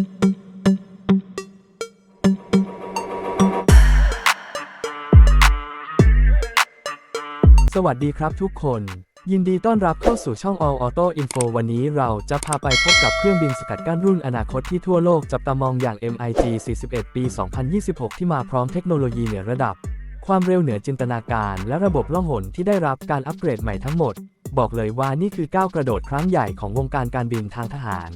สวัสดีครับทุกคน ยินดีต้อนรับเข้าสู่ช่อง All Auto Info วันนี้เราจะพาไปพบกับเครื่องบินสกัดกั้นรุ่นอนาคตที่ทั่วโลกจับตามองอย่าง MiG 41 ปี 2026 ที่มาพร้อมเทคโนโลยีเหนือระดับ ความเร็วเหนือจินตนาการ และระบบล่องหนที่ได้รับการอัปเกรดใหม่ทั้งหมด บอกเลยว่านี่คือก้าวกระโดดครั้งใหญ่ของวงการการบินทางทหาร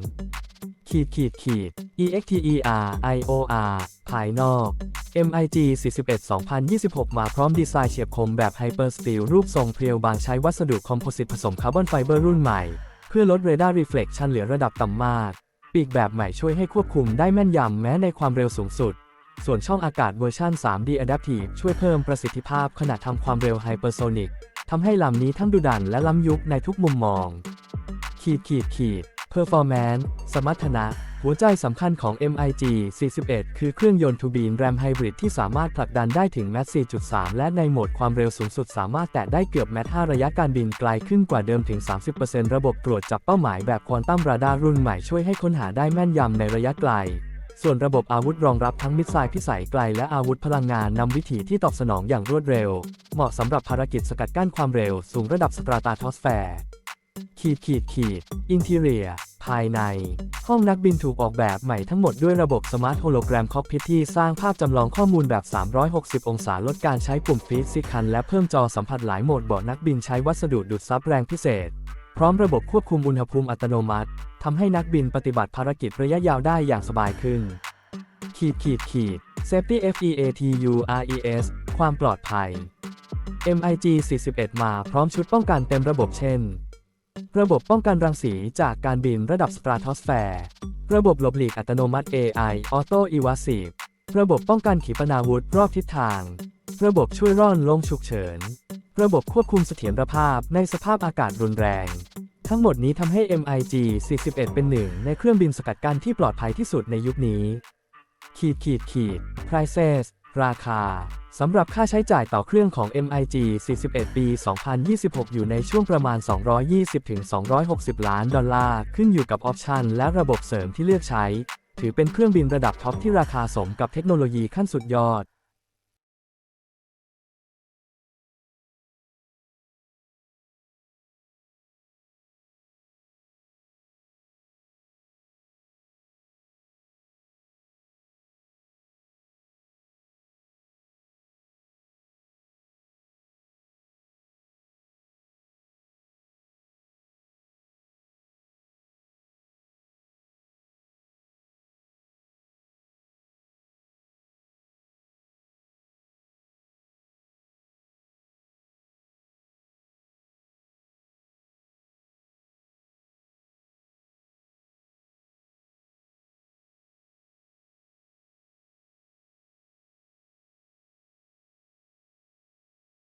ขีดขีดขีด EXTER IOR ภายนอก MiG 41 2026 มาพร้อมดีไซน์เฉียบคมแบบไฮเปอร์สตีลรูปทรงเพรียวบางใช้วัสดุคอมโพสิตผสมคาร์บอนไฟเบอร์รุ่นใหม่ เพื่อลดเรดาร์รีเฟล็กชันเหลือระดับต่ำมาก ปีกแบบใหม่ช่วยให้ควบคุมได้แม่นยำแม้ในความเร็วสูงสุด ส่วนช่องอากาศเวอร์ชัน 3D Adaptive ช่วยเพิ่มประสิทธิภาพขณะทำความเร็วไฮเปอร์โซนิกทำให้ลำนี้ทั้งดุดันและล้ำยุคในทุกมุมมอง ขีดขีดขีด Performance สมรรถนะ หัวใจสำคัญของ MiG 41 คือเครื่องยนต์ทูบีนแรมไฮบริดที่สามารถผลักดันได้ถึงแมส4.3 และในโหมดความเร็วสูงสุดสามารถแตะได้เกือบแมส5ระยะการบินไกลขึ้นกว่าเดิมถึง 30%ระบบตรวจจับเป้าหมายแบบควอนตัมราดาร์รุ่นใหม่ช่วยให้ค้นหาได้แม่นยำในระยะไกลส่วนระบบอาวุธรองรับทั้งมิสไซล์พิสัยไกลและอาวุธพลังงานนำวิถีที่ตอบสนองอย่างรวดเร็ว เหมาะสำหรับภารกิจสกัดกั้นความเร็วสูงระดับสตราตาทอสแฟร์ ขีดขีดขีดอินทีเรีย ภายใน ห้องนักบินถูกออกแบบใหม่ทั้งหมดด้วยระบบสมาร์ทโฮโลแกรมคอกพิทที่สร้างภาพจำลองข้อมูลแบบ 360 องศาลดการใช้ปุ่มฟีดซิคัน และเพิ่มจอสัมผัสหลายโหมดเบาะนักบินใช้วัสดุดูดซับแรงพิเศษ พร้อมระบบควบคุมอุณหภูมิอัตโนมัติทำให้นักบินปฏิบัติภารกิจระยะยาวได้อย่างสบายขึ้น ขีดขีดขีด Safety FEATU RES ความปลอดภัย MiG 41 มาพร้อมชุดป้องกันเต็มระบบเช่น ระบบป้องกันรังสีจากการบินระดับสตราทอสแฟร์ ระบบหลบหลีกอัตโนมัติ AI Auto Evasive ระบบป้องกันขีปนาวุธรอบทิศทาง ระบบช่วยร่อนลงฉุกเฉิน ระบบควบคุมเสถียรภาพในสภาพอากาศรุนแรง ทั้งหมดนี้ทำให้ MiG 41 เป็นหนึ่งในเครื่องบินสกัดกั้นที่ปลอดภัยที่สุดในยุคนี้ ขีดขีดขีด prices ราคา สำหรับค่าใช้จ่ายต่อเครื่องของ MiG 41 ปี 2026 อยู่ในช่วงประมาณ 220-260 ล้านดอลลาร์ ขึ้นอยู่กับออปชันและระบบเสริมที่เลือกใช้ ถือเป็นเครื่องบินระดับท็อปที่ราคาสมกับเทคโนโลยีขั้นสุดยอด